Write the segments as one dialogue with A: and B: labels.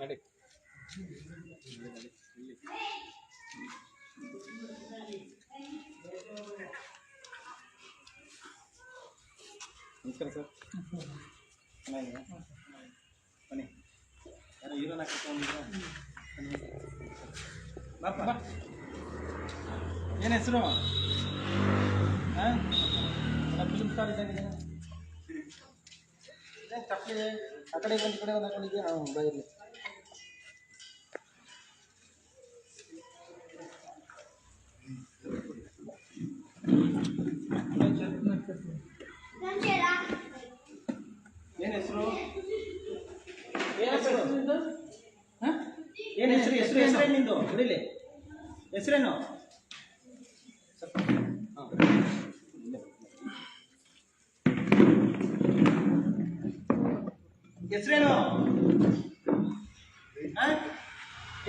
A: ನಡಿ. ನಮಸ್ಕಾರ ಸರ್. ಚೆನ್ನಾಗಿದೆ ಬನ್ನಿ. ಯಾರೋ ಹೀರೋನ ಬಾಪ ಏನು ಹೆಸರು? ಫಿಲ್ಮ್ ಸ್ಟಾರ್ ಇದ್ದಾಗಿದ್ದೀರಾ ಏನ್ ಚಪ್ಪಲಿ ಆ ಕಡೆ ಒಂದು ಕಡೆ ಒಂದು ಹಾಕೊಂಡಿದ್ದೀರಾ ನಾವು ಬೈರ್ಲಿ ಏನು ಹೆಸರು ಏನು ಹೆಸರು ಹಾಂ ಏನು ಹೆಸರು ಹೆಸರು ಹೆಸರೇನು ನಿಂದು ಬಿಡಿಲಿ ಹೆಸರೇನು ಹೆಸರೇನು?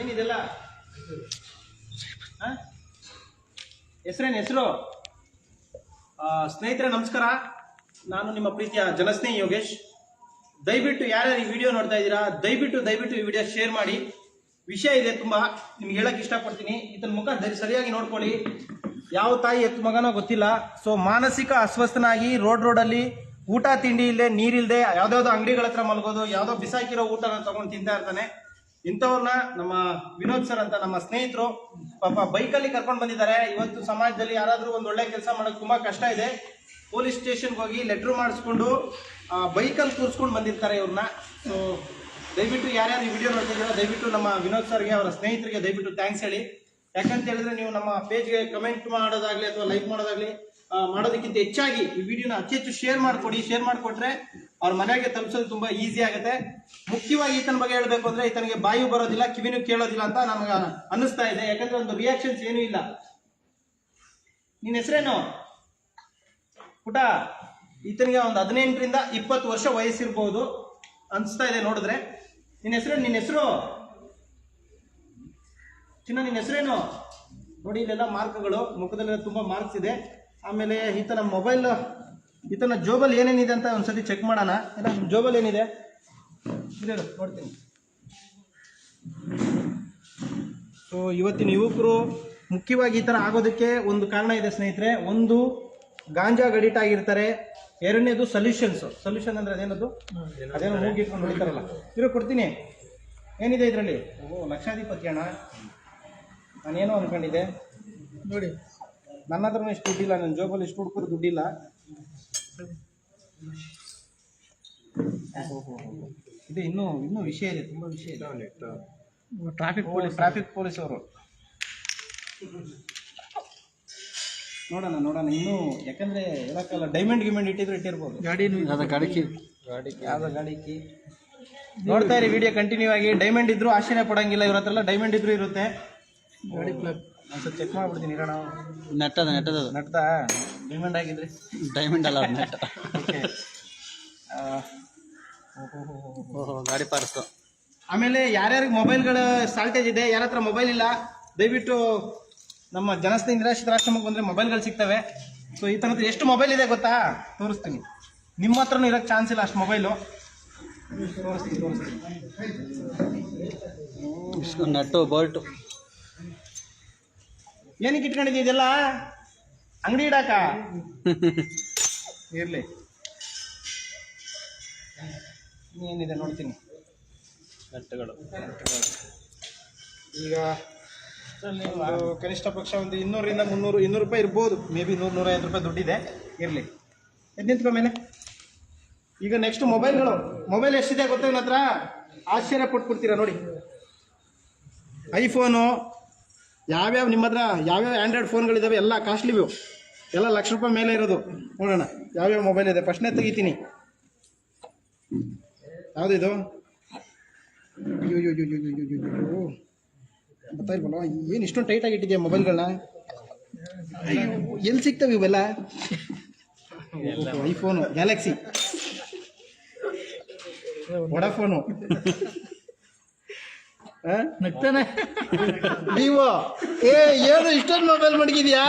A: ಏನಿದೆಲ್ಲ? ಹೆಸರೇನು ಹೆಸರು? ಸ್ನೇಹಿತರೆ, ನಮಸ್ಕಾರ. ನಾನು ನಿಮ್ಮ ಪ್ರೀತಿಯ ಜನಸ್ನೇಹಿ ಯೋಗೇಶ್. ದಯವಿಟ್ಟು ಯಾರ್ಯಾರು ಈ ವಿಡಿಯೋ ನೋಡ್ತಾ ಇದ್ದೀರಾ, ದಯವಿಟ್ಟು ದಯವಿಟ್ಟು ಈ ವಿಡಿಯೋ ಶೇರ್ ಮಾಡಿ. ವಿಷಯ ಇದೆ ತುಂಬ, ನಿಮ್ಗೆ ಹೇಳಕ್ ಇಷ್ಟಪಡ್ತೀನಿ. ಇದನ್ನ ಮುಖ ಸರಿಯಾಗಿ ನೋಡ್ಕೊಳ್ಳಿ. ಯಾವ ತಾಯಿ ಎತ್ತು ಮಗನೋ ಗೊತ್ತಿಲ್ಲ. ಸೊ ಮಾನಸಿಕ ಅಸ್ವಸ್ಥನಾಗಿ ರೋಡ್ ರೋಡಲ್ಲಿ ಊಟ ತಿಂಡಿ ಇಲ್ಲದೆ ನೀರಿಲ್ಲದೆ ಯಾವ್ದಾವ್ದೋ ಅಂಗಡಿಗಳ ಹತ್ರ ಮಲಗೋದು, ಯಾವ್ದೋ ಬಿಸಾಕಿರೋ ಊಟನ ತಗೊಂಡು ತಿಂತಾ ಇರ್ತಾನೆ. ಇಂಥವ್ರನ್ನ ನಮ್ಮ ವಿನೋದ್ ಸರ್ ಅಂತ ನಮ್ಮ ಸ್ನೇಹಿತರು, ಪಾಪ ಬೈಕಲ್ಲಿ ಕರ್ಕೊಂಡು ಬಂದಿದ್ದಾರೆ. ಇವತ್ತು ಸಮಾಜದಲ್ಲಿ ಯಾರಾದರೂ ಒಂದು ಒಳ್ಳೆ ಕೆಲಸ ಮಾಡೋಕೆ ತುಂಬಾ ಕಷ್ಟ ಇದೆ. ಪೊಲೀಸ್ ಸ್ಟೇಷನ್ಗೆ ಹೋಗಿ ಲೆಟ್ರ್ ಮಾಡಿಸ್ಕೊಂಡು ಬೈಕಲ್ಲಿ ಕೂರಿಸ್ಕೊಂಡು ಬಂದಿರ್ತಾರೆ ಇವ್ರನ್ನ ಸೊ ದಯವಿಟ್ಟು ಯಾರ್ಯಾರು ಈ ವಿಡಿಯೋ ನೋಡ್ತಿದ್ದೀರೋ, ದಯವಿಟ್ಟು ನಮ್ಮ ವಿನೋದ್ ಸರ್ಗೆ, ಅವರ ಸ್ನೇಹಿತರಿಗೆ ದಯವಿಟ್ಟು ಥ್ಯಾಂಕ್ಸ್ ಹೇಳಿ. ಯಾಕಂತ ಹೇಳಿದ್ರೆ ನೀವು ನಮ್ಮ ಪೇಜ್ಗೆ ಕಮೆಂಟ್ ಮಾಡೋದಾಗಲಿ ಅಥವಾ ಲೈಕ್ ಮಾಡೋದಾಗ್ಲಿ ಮಾಡೋದಕ್ಕಿಂತ ಹೆಚ್ಚಾಗಿ ಈ ವಿಡಿಯೋನ ಅತಿ ಹೆಚ್ಚು ಶೇರ್ ಮಾಡಿಕೊಡಿ ಶೇರ್ ಮಾಡಿಕೊಟ್ರೆ ಅವ್ರ ಮನೆಗೆ ತಲುಪಿಸೋದು ತುಂಬಾ ಈಸಿ ಆಗುತ್ತೆ. ಮುಖ್ಯವಾಗಿ ಈತನ ಬಗ್ಗೆ ಹೇಳಬೇಕು ಅಂದ್ರೆ ಈತನಿಗೆ ಬಾಯು ಬರೋದಿಲ್ಲ, ಕಿವಿನೂ ಕೇಳೋದಿಲ್ಲ ಅಂತ ನಮಗೆ ಅನ್ನಿಸ್ತಾ ಇದೆ. ಯಾಕಂದ್ರೆ ಒಂದು ರಿಯಾಕ್ಷನ್ಸ್ ಏನೂ ಇಲ್ಲ. ನಿನ್ನ ಹೆಸರೇನು? ಪುಟ, ಈತನಿಗೆ ಒಂದು ಹದಿನೆಂಟರಿಂದ ಇಪ್ಪತ್ತು ವರ್ಷ ವಯಸ್ಸಿರ್ಬೋದು ಅನಿಸ್ತಾ ಇದೆ ನೋಡಿದ್ರೆ. ನಿನ್ನ ಹೆಸರು ನಿನ್ನ ಹೆಸರು? ಚಿನ್ನ ನಿನ್ನ ಹೆಸರೇನು? ನೋಡಿ, ಇಲ್ಲೆಲ್ಲ ಮಾರ್ಕ್ಗಳು ಮುಖದಲ್ಲಿ ತುಂಬಾ ಮಾರ್ಕ್ಸ್ ಇದೆ. ಆಮೇಲೆ ಈತನ ಮೊಬೈಲ್ ಈತನ ಜೋಬಲ್ ಏನೇನಿದೆ ಅಂತ ಒಂದ್ಸತಿ ಚೆಕ್ ಮಾಡೋಣ. ಇಲ್ಲ ಜೋಬಲ್ ಏನಿದೆ? ಇರು, ಇರು, ನೋಡ್ತೀನಿ. ಸೊ ಇವತ್ತಿನ ಯುವಕರು ಮುಖ್ಯವಾಗಿ ಈ ಥರ ಆಗೋದಕ್ಕೆ ಒಂದು ಕಾರಣ ಇದೆ ಸ್ನೇಹಿತರೆ. ಒಂದು ಗಾಂಜಾ ಗಡಿಟ್ ಆಗಿರ್ತಾರೆ. ಎರಡನೇದು ಸೊಲ್ಯೂಷನ್ಸು ಸೊಲ್ಯೂಷನ್ ಅಂದರೆ ಅದೇನದು? ಅದೇನೋ ಮೂಗಿಟ್ಕೊಂಡು ಹೊಡಿತಾರಲ್ಲ. ಇರೋ ಕೊಡ್ತೀನಿ. ಏನಿದೆ ಇದರಲ್ಲಿ? ಓ ಲಕ್ಷಾಧಿಪತಿ ಅಣ್ಣ. ನಾನೇನೋ ಅಂದ್ಕೊಂಡಿದ್ದೆ ನೋಡಿ. ನನ್ನ ಹತ್ರನೂ ಇಷ್ಟು ದುಡ್ಡಿಲ್ಲ ನನ್ನ ಜೋಬಲ್ಲಿ ಇಷ್ಟು ಹುಡುಕರು ದುಡ್ಡಿಲ್ಲ. ಇದು ಇನ್ನೂ ಇನ್ನೂ ವಿಷಯ ಇದೆ ತುಂಬ ವಿಷಯ ಇದೆ. ಟ್ರಾಫಿಕ್ ಪೊಲೀಸ್ ಟ್ರಾಫಿಕ್ ಪೊಲೀಸ್ ಅವರು ನೋಡೋಣ ನೋಡೋಣ ಇನ್ನೂ ಯಾಕಂದ್ರೆ ಹೇಳಕ್ಕಲ್ಲ ಡೈಮಂಡ್ ಗಿಮೆಂಡ್ ಇಟ್ಟಿದ್ರು ಇಟ್ಟಿರ್ಬೋದು. ಗಾಡಿ ಗಾಡಿಕಿ. ಯಾವ್ದು ಗಾಡಿಕಿ ನೋಡ್ತಾ ಇರಿ ವಿಡಿಯೋ ಕಂಟಿನ್ಯೂ ಆಗಿ. ಡೈಮಂಡ್ ಇದ್ರು ಆಶ್ಚರ್ಯ ಪಡಂಗಿಲ್ಲ ಇವ್ರ ಹತ್ರ ಎಲ್ಲ ಡೈಮಂಡ್ ಇದ್ರು ಇರುತ್ತೆ. ಗಾಡಿ ಪ್ಲಗ್ ಚೆಕ್ ಮಾಡ್ಬಿಡ್ತೀನಿ ಇರೋಣ.
B: ನೆಟ್ಟದ ನೆಟ್ಟದ
A: ನಟ್ದ ಡೈಮಂಡ್ ಆಗಿದ್ರಿ?
B: ಡೈಮಂಡ್ ಅಲ್ಲ ನೆಟ್
A: ಓಕೆ
B: ಓಹೋ ಗಾಡಿ ಪಾರಿಸ್ತು
A: ಆಮೇಲೆ ಯಾರ್ಯಾರಿಗೆ ಮೊಬೈಲ್ಗಳು ಸಾಲ್ಟೇಜ್ ಇದೆ ಯಾರ ಹತ್ರ ಮೊಬೈಲ್ ಇಲ್ಲ ದಯವಿಟ್ಟು ನಮ್ಮ ಜನಸ್ನೇಹಿ ನಿರಾಶ್ರಿತರಾಶ್ರಮಕ್ಕೆ ಬಂದರೆ ಮೊಬೈಲ್ಗಳು ಸಿಗ್ತವೆ. ಸೊ ಈ ಥರದ ಎಷ್ಟು ಮೊಬೈಲ್ ಇದೆ ಗೊತ್ತಾ? ತೋರಿಸ್ತೀನಿ. ನಿಮ್ಮ ಹತ್ರನೂ ಇರೋಕ್ಕೆ ಚಾನ್ಸ್ ಇಲ್ಲ ಅಷ್ಟು ಮೊಬೈಲು ತೋರಿಸ್ತೀನಿ ತೋರಿಸ್ತೀನಿ.
B: ನಟ್ಟು ಬೋಲ್ಟು
A: ಏನಕ್ಕೆ ಇಟ್ಕೊಂಡಿದ್ದೀ ಇದೆಲ್ಲ? ಅಂಗಡಿ ಇಡಾಕ? ಇರಲಿ. ಏನಿದೆ ನೋಡ್ತೀನಿ.
B: ಬೆಟ್ಟಗಳು
A: ಈಗ ಕನಿಷ್ಠ ಪಕ್ಷ ಒಂದು ಇನ್ನೂರಿಂದ ಮುನ್ನೂರು ಇನ್ನೂರು ರೂಪಾಯಿ ಇರ್ಬೋದು. ಮೇ ಬಿ ನೂರು ನೂರೈವತ್ತು ರೂಪಾಯಿ ದುಡ್ಡಿದೆ. ಇರಲಿ. ಎದ್ದು ಮೇಲೆ. ಈಗ ನೆಕ್ಸ್ಟ್ ಮೊಬೈಲ್ಗಳು ಮೊಬೈಲ್ ಎಷ್ಟಿದೆ ಗೊತ್ತಾಗ ಹತ್ರ? ಆಶ್ಚರ್ಯ ಪಟ್ಬಿಡ್ತೀರಾ ನೋಡಿ. ಐಫೋನು ಯಾವ್ಯಾವ ನಿಮ್ಮ ಹತ್ರ ಯಾವ್ಯಾವ ಆ್ಯಂಡ್ರಾಯ್ಡ್ ಫೋನ್ಗಳಿದ್ದಾವೆ ಎಲ್ಲ ಕಾಸ್ಟ್ಲಿವು ಎಲ್ಲ ಲಕ್ಷ ರೂಪಾಯಿ ಮೇಲೆ ಇರೋದು. ನೋಡೋಣ, ಯಾವ್ಯಾವ ಮೊಬೈಲ್ ಇದೆ. ಫಸ್ಟ್ನೇ ತೆಗಿತೀನಿ. ಯಾವುದಿದು ಬರ್ತಾ ಇಲ್ವಲ್ಲ ಏನು ಇಷ್ಟೊಂದು ಟೈಟಾಗಿ ಇಟ್ಟಿದ್ಯಾ ಮೊಬೈಲ್ಗಳನ್ನ ಎಲ್ಲಿ ಸಿಗ್ತವೆ ಇವೆಲ್ಲ ಐಫೋನು ಗ್ಯಾಲಕ್ಸಿ ವಡಾಫೋನು
C: ನಗ್ತಾನೆ.
A: ನೀವು? ಏ ಏನು ಇಷ್ಟೊಂದು ಮೊಬೈಲ್ ಮಡಗಿದ್ಯಾ?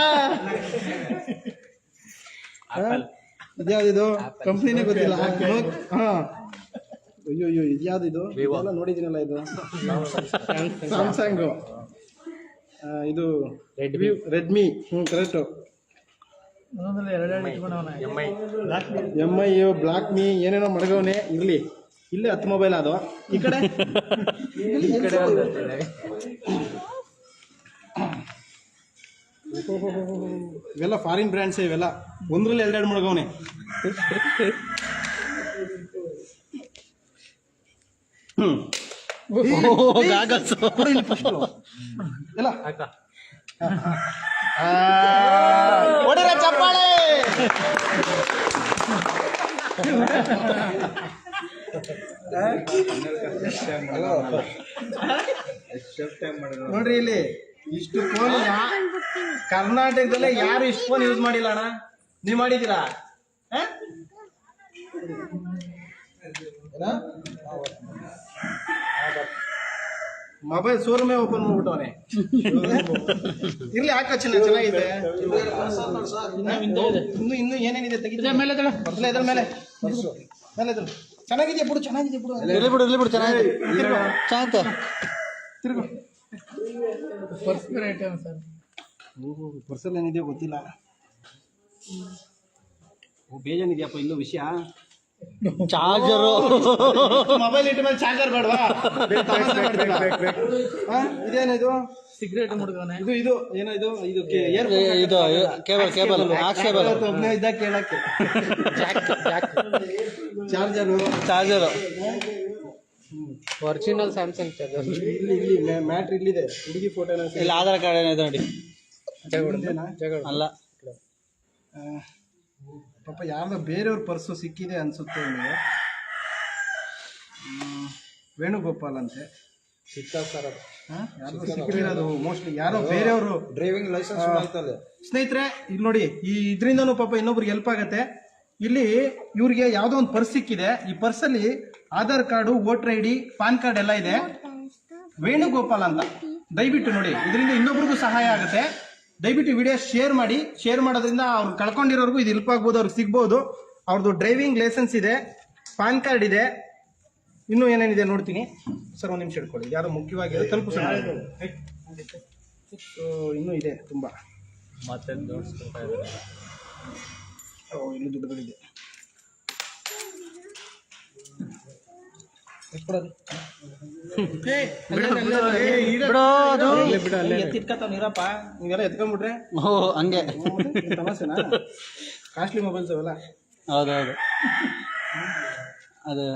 A: ಇದ್ಯಾವ್ದಿದು? ಕಂಪ್ನಿನೇ ಗೊತ್ತಿಲ್ಲ. ಹಾ. ಅಯ್ಯೋ ಅಯ್ಯೋ ಇದ್ಯಾವ್ದಿದು? ಇದು ಇದೆಲ್ಲ ನೋಡಿದ್ದೀನಲ್ಲ ಇದು. ಸ್ಯಾಮ್ಸಂಗು ಇದು ರೆಡ್ಮಿ ರೆಡ್ಮಿ ಹ್ಞೂ ಕರೆಕ್ಟು ಎಂ ಐ ಬ್ಲಾಕ್ ಮೀ ಏನೇನೋ ಮಡಗವನೆ. ಇರಲಿ. ಇಲ್ಲೇ ಹತ್ತು ಮೊಬೈಲ್ ಅದು. ಈ ಕಡೆ? ಇವೆಲ್ಲ ಫಾರಿನ್ ಬ್ರ್ಯಾಂಡ್ಸ್ ಇವೆಲ್ಲ. ಒಂದ್ರಲ್ಲಿ ಎರಡೆರಡು ಮಡಗವನೆ. ಎಲ್ಲ. ಹೊಡಿರ ಚಪ್ಪಾಳೆ. ನೋಡ್ರಿ ಇಲ್ಲಿ ಇಷ್ಟು ಫೋನ್ ಕರ್ನಾಟಕದಲ್ಲೇ ಯಾರು ಇಷ್ಟು ಫೋನ್ ಯೂಸ್ ಮಾಡಿಲ್ಲ ಅಣ್ಣ? ನೀವು ಮಾಡಿದ್ದೀರಾ? ಮೊಬೈಲ್ ಶೋರೂಮೇ ಓಪನ್ ಮಾಡ್ಬಿಟ್ಟವನೆ. ಇರ್ಲಿ ಯಾಕೆ ಚಿನ್ನ, ಚೆನ್ನಾಗಿದೆ. ಇನ್ನು ಇನ್ನು ಏನೇನಿದೆ ತೆಗಿದ್ರೆ ಮೇಲೆ ಮೇಲೆ. ಮೇಲೆ ಮೇಲೆ. ಎದ್ದೇಳು. ಚೆನ್ನಾಗಿದೆಯಾ ಬಿಡು ಚೆನ್ನಾಗಿದೆ ಬಿಡು.
B: ಇರ್ಲಿ ಬಿಡು ಇರ್ಲಿ ಬಿಡು ಚೆನ್ನಾಗಿದೆ.
A: ತಿರುಗು.
C: Personal item sir.
A: ಓಹೋ ಪರ್ಸಲ್ ಏನಿದೆಯೋ ಗೊತ್ತಿಲ್ಲ. ಓ ಬೇಜಾನಿದೆಯಪ್ಪ ಇಲ್ಲೂ ವಿಷಯ.
B: ಚಾರ್ಜರು.
A: ಮೊಬೈಲ್ ಇಟ್ಟ ಮೇಲೆ ಚಾರ್ಜರ್ ಬೇಡವಾ? ಇದೇನಿದು ಇದು?
C: ಸಿಗರೇಟ್ ಮುಡ್ದವನೆ
A: ಇದು ಇದು ಏನೋ ಇದು ಇದು ಏರ್
B: ಇದು ಕೇಬಲ್ ಕೇಬಲ್ ಆಕ್ಸ್ ಕೇಬಲ್
A: ಒಬ್ಬನೇ ಇದ್ದಾಗ ಕೇಳಕ್ಕೆ. Charger.
B: Charger
C: original Samsung charger
A: ಇಲ್ಲಿ ಇಲ್ಲಿ ಮ್ಯಾಟ್ರ್ ಇಲ್ಲಿದೆ. ಹುಡುಗಿ ಫೋಟೋ
B: ಇಲ್ಲ ಆಧಾರ್ ಕಾರ್ಡ್ ಏನಿದೆ ನೋಡಿ. ಅಲ್ಲ.
A: ಪಾಪ ಯಾರ್ದೋ ಬೇರೆಯವ್ರ ಪರ್ಸು ಸಿಕ್ಕಿದೆ ಅನ್ಸುತ್ತೆ ನೀವು ಹ್ಮ್, ವೇಣುಗೋಪಾಲ್ ಅಂತೆ.
C: ಸಿಕ್ಕ ಸರ್ ಅದು.
A: ಹಾಂ? ಸಿಕ್ಕಿರೋದು ಮೋಸ್ಟ್ಲಿ ಯಾರೋ ಬೇರೆಯವರು
C: ಡ್ರೈವಿಂಗ್ ಲೈಸೆನ್ಸ್
A: ಸ್ನೇಹಿತರೆ ಇಲ್ಲಿ ನೋಡಿ ಈ ಇದರಿಂದನೂ ಪಾಪ ಇನ್ನೊಬ್ರಿಗೆ ಹೆಲ್ಪ್ ಆಗತ್ತೆ. ಇಲ್ಲಿ ಇವ್ರಿಗೆ ಯಾವುದೋ ಒಂದು ಪರ್ಸ್ ಸಿಕ್ಕಿದೆ. ಈ ಪರ್ಸಲ್ಲಿ Aadhaar card voter I D PAN card ಎಲ್ಲ ಇದೆ. ವೇಣುಗೋಪಾಲ್ ಅಂತ. ದಯವಿಟ್ಟು ನೋಡಿ ಇದರಿಂದ ಇನ್ನೊಬ್ರಿಗೂ ಸಹಾಯ ಆಗುತ್ತೆ. ದಯವಿಟ್ಟು ವಿಡಿಯೋ ಶೇರ್ ಮಾಡಿ ಶೇರ್ ಮಾಡೋದ್ರಿಂದ ಅವ್ರು ಕಳ್ಕೊಂಡಿರೋರ್ಗೂ ಇದು ಹೆಲ್ಪ್ ಆಗ್ಬೋದು ಅವ್ರಿಗೆ ಸಿಗ್ಬೋದು. ಅವ್ರದ್ದು ಡ್ರೈವಿಂಗ್ ಲೈಸೆನ್ಸ್ ಇದೆ ಪಾನ್ ಕಾರ್ಡ್ ಇದೆ. ಇನ್ನೂ ಏನೇನಿದೆ ನೋಡ್ತೀನಿ. ಸರ್ ಒಂದು ನಿಮಿಷ ಇಟ್ಕೊಳ್ಳಿ ಯಾರು ಮುಖ್ಯವಾಗಿ ತಲುಪಿಸೋಣ ಸೊ ಇನ್ನೂ ಇದೆ ತುಂಬ.
B: ಮತ್ತೆ ಇನ್ನೂ
A: ಓ ಇಲ್ಲಿ ದುಡ್ಡುಗಳಿದೆ ಎತ್ತಿಟ್ಕೊತಾವ್ ನೀವೆಲ್ಲ ಎತ್ಕೊಂಡ್ಬಿಟ್ರೆ
B: ಓ ಹಂಗೆ.
A: ಕಾಸ್ಟ್ಲಿ ಮೊಬೈಲ್ಸ್ ಅವೆಲ್ಲ.
B: ಹೌದೌದು. ಅದು.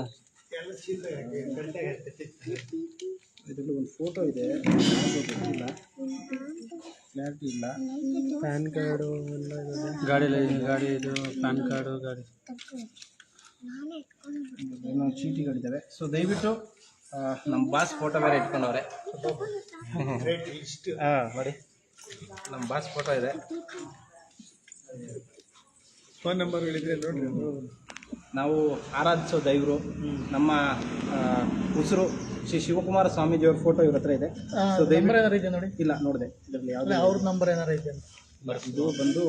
A: ಇದರಲ್ಲಿ ಒಂದು ಫೋಟೋ ಇದೆ. ಇಲ್ಲ. ಕ್ಲಾರಿಟಿ ಇಲ್ಲ
C: ಪ್ಯಾನ್ ಕಾರ್ಡು ಎಲ್ಲ
B: ಗಾಡಿ ಗಾಡಿ ಇದು ಪ್ಯಾನ್ ಕಾರ್ಡು ಗಾಡಿ.
A: ಏನೋ ಚೀಟಿಗಳಿದ್ದಾವೆ. ಸೊ ದಯವಿಟ್ಟು ನಮ್ಮ ಬಾಸ್ ಫೋಟೋ ಬೇರೆ ಇಟ್ಕೊಂಡವ್ರೆ. ಹಾಂ ನೋಡಿ. ನಮ್ಮ ಬಾಸ್ ಫೋಟೋ ಇದೆ.
C: ಫೋನ್ ನಂಬರ್ ಹೇಳಿದ್ರೆ ನೋಡಿ.
A: ನಾವು ಆರಾಧಿಸೋ ದೈವರು ನಮ್ಮ ಉಸಿರು ಶ್ರೀ ಶಿವಕುಮಾರ ಸ್ವಾಮೀಜಿಯವ್ರ ಫೋಟೋ ಇವ್ರ ಹತ್ರ ಇದೆ. ಸೊ ದಯವಿಟ್ಟು
C: ನೋಡಿ.
A: ಇಲ್ಲ ನೋಡಿದೆ. ಇದರಲ್ಲಿ ಯಾವ್ದು
C: ಅವ್ರ ನಂಬರ್ ಏನಾರು ಇದೆ ಅಂತ.
A: ಇದು ಬಂದು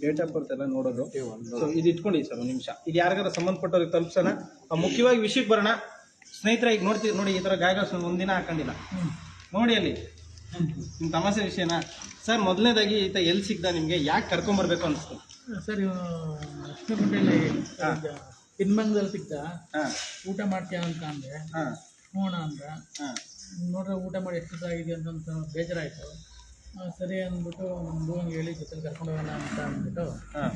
A: ಡೇಟ್ ಆಫ್ ಬರ್ತ್ ಎಲ್ಲ ನೋಡೋದು. ಸೊ ಇದು ಇಟ್ಕೊಳ್ಳಿ ಸರ್ ಒಂದು ನಿಮಿಷ. ಇದು ಯಾರಿಗಾರ ಸಂಬಂಧಪಟ್ಟವ್ರಿಗೆ ತಲುಪಿಸೋಣ? ಆ, ಮುಖ್ಯವಾಗಿ ವಿಷಯಕ್ಕೆ ಬರೋಣ. ಸ್ನೇಹಿತರೆ ಈಗ ನೋಡ್ತೀವಿ ನೋಡಿ ಈ ಥರ ಗಾಯಗಳು ಒಂದಿನ ಹಾಕೊಂಡಿಲ್ಲ. ನೋಡಿ ಅಲ್ಲಿ. ನಿಮ್ಮ ತಮಾಷೆ ವಿಷಯನ? ಸರ್ ಮೊದಲನೇದಾಗಿ ಈತ ಎಲ್ಲಿ ಸಿಗ್ದ ನಿಮಗೆ? ಯಾಕೆ ಕರ್ಕೊಂಬರ್ಬೇಕು ಅನಿಸ್ತು?
C: ಸರ್ ಅಷ್ಟಗುಂಟೆಯಲ್ಲಿ ತಿನ್ಮಂಗದಲ್ಲಿ ಸಿಗ್ತಾ ಊಟ ಮಾಡ್ತೀಯ ಅಂತ ಅಂದೆ.
A: ಹಾಂ.
C: ನೋಡೋಣ
A: ಹಾಂ.
C: ನೋಡ್ರೆ ಊಟ ಮಾಡಿ ಎಷ್ಟು ಆಗಿದೆ ಅಂತ ಬೇಜಾರಾಯಿತು. ಸರಿ ಅಂದ್ಬಿಟ್ಟು ಹಂಗೆ ಹೇಳಿ ಜೊತೆಲಿ ಕರ್ಕೊಂಡು ಹೋಗೋಣ ಅಂತ ಅಂದ್ಬಿಟ್ಟು
A: ಹಾಂ.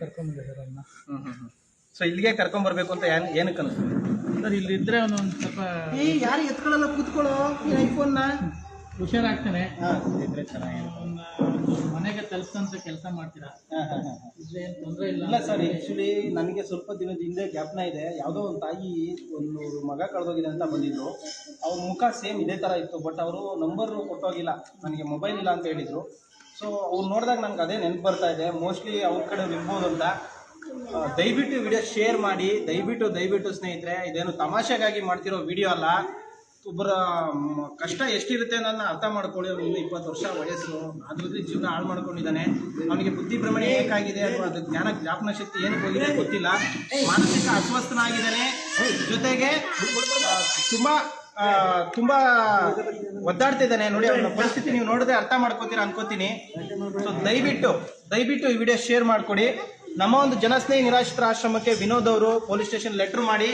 C: ಕರ್ಕೊಂಡ್ಬಂದೆ ಸರ್ ಅವನ್ನ
A: ಹ್ಞೂ ಹ್ಞೂ ಹ್ಞೂ ಸೊ ಇಲ್ಲಿಗೆ ಕರ್ಕೊಂಬರ್ಬೇಕು ಅಂತ ಏನು ಏನಕ್ಕೆ ಅನಿಸ್ತು
C: ಸರ್ ಇಲ್ಲಿದ್ರೆ ಅವನು ಒಂದು ಸ್ವಲ್ಪ
A: ಏ ಯಾರು ಎತ್ಕೊಳ್ಳಲ್ಲ ಕೂತ್ಕೊಳ್ಳೋ? ಐಫೋನ್ನ
C: ಹುಷಾರಾಗ್ತಾನೆ.
A: ಇದ್ರೆ ಚೆನ್ನಾಗಿರುತ್ತೆ.
C: ಮನೆಗೆ ತಲುಪಿಸಂತ ಕೆಲಸ ಮಾಡ್ತೀರಾ? ತೊಂದರೆ ಇಲ್ಲ
A: ಇಲ್ಲ ಸರ್ ಆ್ಯಕ್ಚುಲಿ ನನಗೆ ಸ್ವಲ್ಪ ದಿನದ ಹಿಂದೆ ಜ್ಞಾಪನ ಇದೆ. ಯಾವುದೋ ಒಂದು ತಾಯಿ ಒಂದು ಮಗ ಕಳೆದೋಗಿದೆ ಅಂತ ಬಂದಿದ್ರು. ಅವ್ರ ಮುಖ ಸೇಮ್ ಇದೇ ಥರ ಇತ್ತು ಬಟ್ ಅವರು ನಂಬರ್ ಕೊಟ್ಟೋಗಿಲ್ಲ. ನನಗೆ ಮೊಬೈಲ್ ಇಲ್ಲ ಅಂತ ಹೇಳಿದರು. ಸೊ ಅವ್ರು ನೋಡಿದಾಗ ನನಗೆ ಅದೇ ನೆನಪು ಬರ್ತಾ ಇದೆ. ಮೋಸ್ಟ್ಲಿ ಅವ್ರ ಕಡೆ ಇರ್ಬೋದು ಅಂತ. ದಯವಿಟ್ಟು ವಿಡಿಯೋ ಶೇರ್ ಮಾಡಿ ದಯವಿಟ್ಟು ದಯವಿಟ್ಟು ಸ್ನೇಹಿತರೆ ಇದೇನು ತಮಾಷೆಗಾಗಿ ಮಾಡ್ತಿರೋ ವಿಡಿಯೋ ಅಲ್ಲ. ಒಬ್ಬರ ಕಷ್ಟ ಎಷ್ಟಿರುತ್ತೆ ಅನ್ನೋದನ್ನ ಅರ್ಥ ಮಾಡ್ಕೊಳ್ಳಿ. ಅವ್ರಿಗೆ ಇಪ್ಪತ್ತು ವರ್ಷ ವಯಸ್ಸು. ಅದ್ರಲ್ಲಿ ಜೀವನ ಹಾಳು ಮಾಡ್ಕೊಂಡಿದ್ದಾನೆ. ಅವನಿಗೆ ಬುದ್ಧಿ ಭ್ರಮಣೆ ಏಕಾಗಿದೆ ಅಥವಾ ಅದು ಜ್ಞಾನ ಜ್ಞಾಪನ ಶಕ್ತಿ ಏನು ಹೋಗಿದೆ ಗೊತ್ತಿಲ್ಲ. ಮಾನಸಿಕ ಅಸ್ವಸ್ಥನಾಗಿದ್ದಾನೆ. ಜೊತೆಗೆ ತುಂಬಾ ತುಂಬಾ ಒದ್ದಾಡ್ತಿದ್ದಾನೆ. ನೋಡಿ ಅವನ ಪರಿಸ್ಥಿತಿ ನೀವು ನೋಡಿದ್ರೆ ಅರ್ಥ ಮಾಡ್ಕೋತೀರಾ ಅನ್ಕೋತೀನಿ. ಸೊ ದಯವಿಟ್ಟು ದಯವಿಟ್ಟು ಈ ವಿಡಿಯೋ ಶೇರ್ ಮಾಡಿಕೊಡಿ. ನಮ್ಮ ಒಂದು ಜನಸ್ನೇಹಿ ನಿರಾಶ್ರಿತರ ಆಶ್ರಮಕ್ಕೆ ವಿನೋದ್ ಅವರು ಪೊಲೀಸ್ ಸ್ಟೇಷನ್ ಲೆಟ್ರ್ ಮಾಡಿ.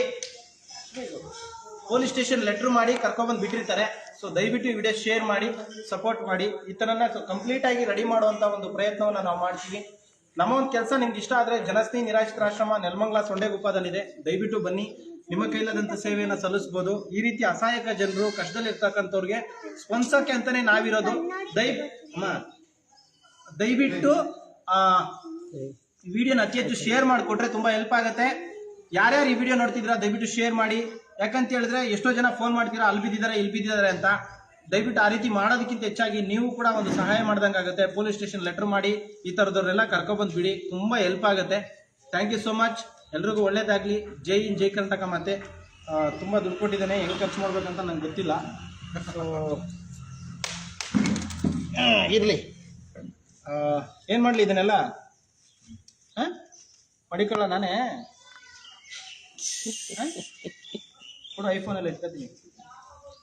A: ಪೊಲೀಸ್ ಸ್ಟೇಷನ್ ಲೆಟ್ರ್ ಮಾಡಿ ಕರ್ಕೊಂಡ್ಬಂದು ಬಿಟ್ಟಿರ್ತಾರೆ. ಸೊ ದಯವಿಟ್ಟು ಈ ವಿಡಿಯೋ ಶೇರ್ ಮಾಡಿ ಸಪೋರ್ಟ್ ಮಾಡಿ. ಈ ಥರನ ಕಂಪ್ಲೀಟ್ ಆಗಿ ರೆಡಿ ಮಾಡುವಂಥ ಒಂದು ಪ್ರಯತ್ನವನ್ನು ನಾವು ಮಾಡ್ತೀವಿ. ನಮ್ಮ ಒಂದು ಕೆಲಸ ನಿಮ್ಗೆ ಇಷ್ಟ ಆದರೆ ಜನಸ್ನೇಹಿ ನಿರಾಶ್ರಿತರ ಆಶ್ರಮ ನೆಲಮಂಗಲ ಸೊಂಡೆಗುಪ್ಪದಲ್ಲಿದೆ ದಯವಿಟ್ಟು ಬನ್ನಿ. ನಿಮ್ಮ ಕೈಲಾದಂತ ಸೇವೆಯನ್ನು ಸಲ್ಲಿಸ್ಬೋದು. ಈ ರೀತಿ ಅಸಹಾಯಕ ಜನರು ಕಷ್ಟದಲ್ಲಿರ್ತಕ್ಕಂಥವ್ರಿಗೆ ಸ್ಪನ್ಸರ್ಕ್ಕೆ ಅಂತಾನೆ ನಾವಿರೋದು. ದಯ ದಯವಿಟ್ಟು, ಆ ವಿಡಿಯೋನ ಅತಿ ಹೆಚ್ಚು ಶೇರ್ ಮಾಡಿಕೊಟ್ರೆ ತುಂಬಾ ಹೆಲ್ಪ್ ಆಗುತ್ತೆ. ಯಾರ್ಯಾರು ಈ ವಿಡಿಯೋ ನೋಡ್ತಿದ್ರ ದಯವಿಟ್ಟು ಶೇರ್ ಮಾಡಿ. ಯಾಕಂತ ಹೇಳಿದ್ರೆ ಎಷ್ಟೋ ಜನ ಫೋನ್ ಮಾಡ್ತೀರಾ, ಅಲ್ಲಿ ಬಿದ್ದಿದ್ದಾರೆ, ಇಲ್ಲಿ ಬಿದ್ದಿದ್ದಾರೆ ಅಂತ. ದಯವಿಟ್ಟು ಆ ರೀತಿ ಮಾಡೋದಕ್ಕಿಂತ ಹೆಚ್ಚಾಗಿ ನೀವು ಕೂಡ ಒಂದು ಸಹಾಯ ಮಾಡ್ದಂಗೆ ಆಗುತ್ತೆ. ಪೊಲೀಸ್ ಸ್ಟೇಷನ್ ಲೆಟರ್ ಮಾಡಿ, ಈ ಥರದವ್ರೆಲ್ಲ ಕರ್ಕೊಬಂದು ಬಿಡಿ. ತುಂಬ ಹೆಲ್ಪ್ ಆಗುತ್ತೆ. ಥ್ಯಾಂಕ್ ಯು ಸೋ ಮಚ್ ಎಲ್ರಿಗೂ ಒಳ್ಳೇದಾಗಲಿ. ಜೈ ಇನ್ ಜೈ ಕರ್ನಾಟಕ ಮತ್ತೆ. ತುಂಬ ದುಡ್ಡು ಕೊಟ್ಟಿದ್ದಾನೆ. ಹೆಂಗೆ ಖರ್ಚು ಮಾಡಬೇಕಂತ ನಂಗೆ ಗೊತ್ತಿಲ್ಲ. ಇರಲಿ. ಏನು ಮಾಡಲಿ ಇದನ್ನೆಲ್ಲ? ಹಾಂ? ಮಡಿಕೊಳ್ಳ ನಾನೇ? ಕೊಡು ಐಫೋನಲ್ಲಿ ಇಸ್ಕೊತೀನಿ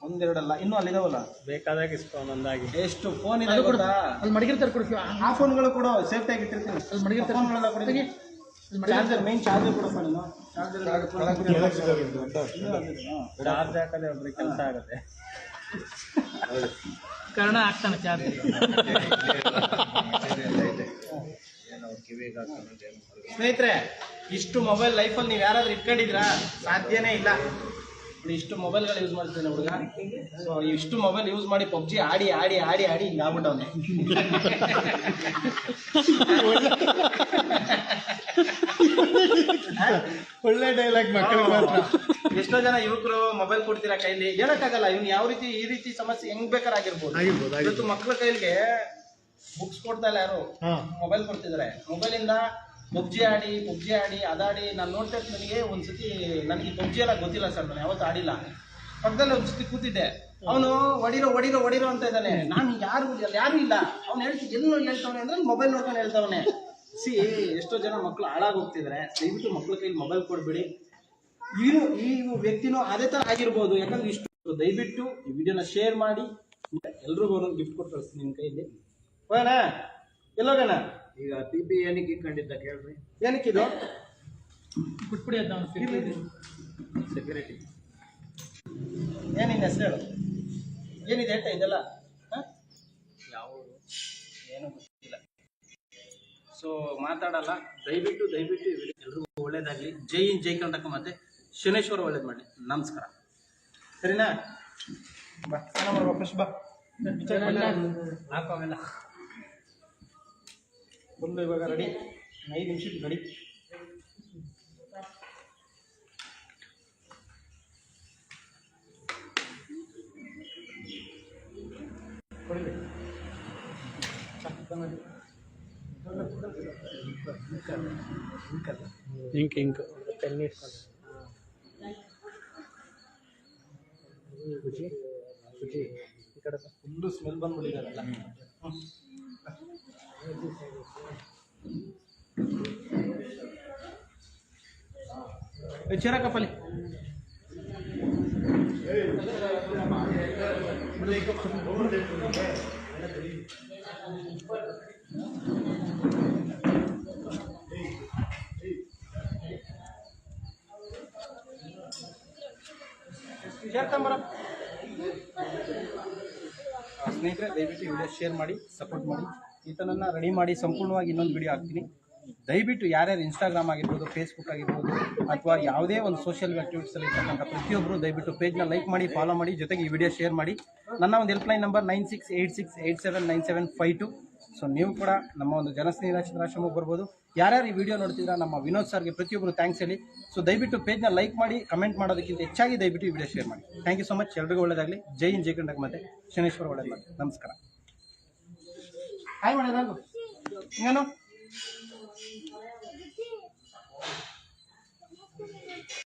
A: ಒಂದೆರಡಲ್ಲ ಇನ್ನೂ ಅಲ್ಲಿದಾವಲ್ಲ?
B: ಬೇಕಾದಾಗ ಒಂದಾಗಿ
A: ಎಷ್ಟು ಫೋನ್ ಇದೆ ಗೊತ್ತಾ?
C: ಅಲ್ಲಿ ಮಡಗಿರ್ತಾರೆ ಕೊಡ್ತೀವಿ
A: ಆ ಫೋನ್ಗಳು ಕೂಡ ಸೇಫ್ಟಿ ಆಗಿ ಇಟ್ಟಿರ್ತೀನಿ.
C: ಅಲ್ಲಿ ಮಡಗಿರ್ತಾರೆ
A: ಫೋನ್ಗಳೆಲ್ಲ ಕೊಡಿ. ಚಾರ್ಜರ್ ಮೈನ್ ಚಾರ್ಜರ್ ಕೂಡ. ಫೋನ್ ಚಾರ್ಜರ್
B: ಚಾರ್ಜ್ ಹಾಕದೆ ಒಬ್ರಿಗೆ ಕೆಲಸ ಆಗುತ್ತೆ.
C: ಕರ್ಣ ಆಗ್ತಾನೆ ಚಾರ್ಜ್
A: ಸ್ನೇಹಿತರೆ ಇಷ್ಟು ಮೊಬೈಲ್ ಲೈಫಲ್ಲಿ ನೀವು ಯಾರಾದ್ರೂ ಇಟ್ಕೊಂಡಿದ್ರಾ? ಸಾಧ್ಯನೇ ಇಲ್ಲ. ಇಷ್ಟು ಮೊಬೈಲ್ಗಳು ಯೂಸ್ ಮಾಡ್ತಾನೆ ಹುಡುಗ. ಸೊ ಇಷ್ಟು ಮೊಬೈಲ್ ಯೂಸ್ ಮಾಡಿ ಪಬ್ಜಿ ಆಡಿ ಆಡಿ ಆಡಿ ಆಡಿ ಹಿಂಗೆ ಆಗ್ಬಿಟ್ಟವನೆ.
B: ಒಳ್ಳೆ ಡೈಲಾಗ್ ಮಕ್ಕಳಿಗೆ ಮಾತ್ರ.
A: ಎಷ್ಟೋ ಜನ ಯುವಕರು ಮೊಬೈಲ್ ಕೊಡ್ತೀರಾ ಕೈಲಿ. ಹೇಳಕ್ಕಾಗಲ್ಲ ಇವ್ನು ಯಾವ ರೀತಿ ಈ ರೀತಿ ಸಮಸ್ಯೆ ಹೆಂಗ್
B: ಬೇಕಾರಾಗಿರ್ಬೋದು.
A: ಇವತ್ತು ಮಕ್ಳ ಕೈಲಿಗೆ ಬುಕ್ಸ್ ಕೊಡ್ತಾ ಇಲ್ಲ ಯಾರು? ಮೊಬೈಲ್ ಕೊಡ್ತಿದ್ದಾರೆ ಮೊಬೈಲಿಂದ ಪಬ್ಜಿ ಆಡಿ ಪಬ್ಜಿ ಆಡಿ ಅದಾಡಿ, ನಾನು ನೋಡ್ತಾ ನನಗೆ ನನಗೆ ಒಂದ್ಸತಿ ನನಗೆ ಪಬ್ಜಿ ಎಲ್ಲ ಗೊತ್ತಿಲ್ಲ ಸರ್ ನಾನು ಯಾವತ್ತು ಆಡಿಲ್ಲ. ಪಕ್ಕದಲ್ಲಿ ಒಂದ್ಸತಿ ಕೂತಿದ್ದೆ. ಅವನು ಒಡಿರೋ ಒಡಿರೋ ಒಡಿರೋ ಅಂತ ಇದ್ದಾನೆ. ನಾನು ಯಾರು ಯಾರು ಇಲ್ಲ. ಅವ್ನು ಹೇಳ್ತಿ, ಎಲ್ಲೋ ಹೇಳ್ತಾವನೆ ಅಂದ್ರೆ ಮೊಬೈಲ್ ನೋಡ್ಕೊಂಡು ಹೇಳ್ತಾವನೆ. ಸಿ, ಎಷ್ಟೋ ಜನ ಮಕ್ಕಳು ಹಾಳಾಗಿ ಹೋಗ್ತಿದ್ದಾರೆ ದಯವಿಟ್ಟು ಮಕ್ಕಳ ಕೈಲಿ ಮೊಬೈಲ್ ಕೊಡ್ಬೇಡಿ. ಈ ಈ ವ್ಯಕ್ತಿನೂ ಅದೇ ಥರ ಆಗಿರ್ಬೋದು. ಯಾಕಂದ್ರೆ ಇಷ್ಟು ದಯವಿಟ್ಟು ಈ ವಿಡಿಯೋನ ಶೇರ್ ಮಾಡಿ. ಎಲ್ರಿಗೂ ಒಂದೊಂದು ಗಿಫ್ಟ್ ಕೊಟ್ಟು ಕಳಿಸ್ತೀನಿ ನಿಮ್ಮ ಕೈಯಲ್ಲಿ ಹೋಗೋಣ? ಎಲ್ಲೋಗೋಣ?
B: ಈಗ ಪಿ ಪಿ ಏನಕ್ಕೆ ಇಟ್ಕೊಂಡಿದ್ದ ಕೇಳ್ರಿ?
A: ಏನಕ್ಕಿದು
C: ಅಂತ ಅವ್ನು
A: ಇರ್ಲಿ.
B: ಸೆಕ್ಯೂರಿಟಿ
A: ಏನಿದೆ ಹೆಸರು ಹೇಳು. ಏನಿದೆ ಹೇಳ್ತಾ ಇದೆಲ್ಲ?
B: ಯಾವ
A: ಏನು ಗೊತ್ತಿಲ್ಲ. ಸೊ ಮಾತಾಡಲ್ಲ. ದಯವಿಟ್ಟು ದಯವಿಟ್ಟು ಎಲ್ರಿಗೂ ಒಳ್ಳೇದಾಗಲಿ. ಜೈ ಇನ್ ಜೈ ಕರ್ನಾಟಕ ಮತ್ತೆ ಶನೇಶ್ವರ ಒಳ್ಳೇದು ಮಾಡಿ ನಮಸ್ಕಾರ. ಸರಿನಾ? ಬಾ ಫಸ್ಟ್ ಬಾ.
B: ಹಾಕೋವೆಲ್ಲ
A: ಬಂದು ಇವಾಗ ರೆಡಿ ಐದು ನಿಮಿಷಕ್ಕೆ ರೆಡಿ
B: ಇಂಕ್ ಇಂಕ್ ಪೆನ್ ಇಟ್ಕೊಂಡು ಈ ಕಡೆ.
A: ಫುಲ್ಲು ಸ್ಮೆಲ್ ಬಂದ್ಬಿಟ್ಟಿದ್ದಾರಲ್ಲ ಚಿರಕಪ್ಪಲ್ಲಿ ಸೇರ್ಕೊಂಬರ ಸ್ನೇಹಿತರೆ ದಯವಿಟ್ಟು ವಿಡಿಯೋ ಶೇರ್ ಮಾಡಿ ಸಪೋರ್ಟ್ ಮಾಡಿ ಈತನನ್ನು ರೆಡಿ ಮಾಡಿ ಸಂಪೂರ್ಣವಾಗಿ ಇನ್ನೊಂದು ವಿಡಿಯೋ ಹಾಕ್ತೀನಿ. ದಯವಿಟ್ಟು ಯಾರ್ಯಾರು ಇನ್ಸ್ಟಾಗ್ರಾಮ್ ಆಗಿರ್ಬೋದು ಫೇಸ್ಬುಕ್ ಆಗಿರ್ಬೋದು, ಅಥವಾ ಯಾವುದೇ ಒಂದು ಸೋಷಿಯಲ್ ಆಕ್ಟಿವಿಟೀಸಲ್ಲಿ ಇರ್ತಕ್ಕಂಥ ಪ್ರತಿಯೊಬ್ಬರು ದಯವಿಟ್ಟು ಪೇಜ್ನ ಲೈಕ್ ಮಾಡಿ ಫಾಲೋ ಮಾಡಿ, ಜೊತೆಗೆ ಈ ವಿಡಿಯೋ ಶೇರ್ ಮಾಡಿ. ನನ್ನ ಒಂದು helpline number nine six eight so ನೀವು ಕೂಡ ನಮ್ಮ ಒಂದು ಜನಸ್ನೇಹಿ ಆಶ್ರಮಕ್ಕೆ ಬರ್ಬೋದು. ಯಾರ್ಯಾರು ಈ ವಿಡಿಯೋ ನೋಡ್ತಿದ್ರ ನಮ್ಮ ವಿನೋದ್ ಸರ್ಗೆ ಪ್ರತಿಯೊಬ್ಬರು ಥ್ಯಾಂಕ್ಸ್ ಹೇಳಿ. ಸೊ ದಯವಿಟ್ಟು ಪೇಜ್ನ ಲೈಕ್ ಮಾಡಿ ಕಮೆಂಟ್ ಮಾಡೋದಕ್ಕಿಂತ ಹೆಚ್ಚಾಗಿ ದಯವಿಟ್ಟು ಈ ವಿಡಿಯೋ ಶೇರ್ ಮಾಡಿ. ಥ್ಯಾಂಕ್ ಯು ಸೊ ಮಚ್ ಎಲ್ರಿಗೂ ಒಳ್ಳೆಯದಾಗಲಿ ಜೈ ಇನ್ ಜೈ ಕಂಡಕ್ ಮತ್ತೆ ಶನೇಶ್ವರ ಒಳ್ಳೆಯದಾಗಲಿ ನಮಸ್ಕಾರ. ಹಾಯ್ ಮಾಡೋದಾಗು. ಇನ್ನೇನು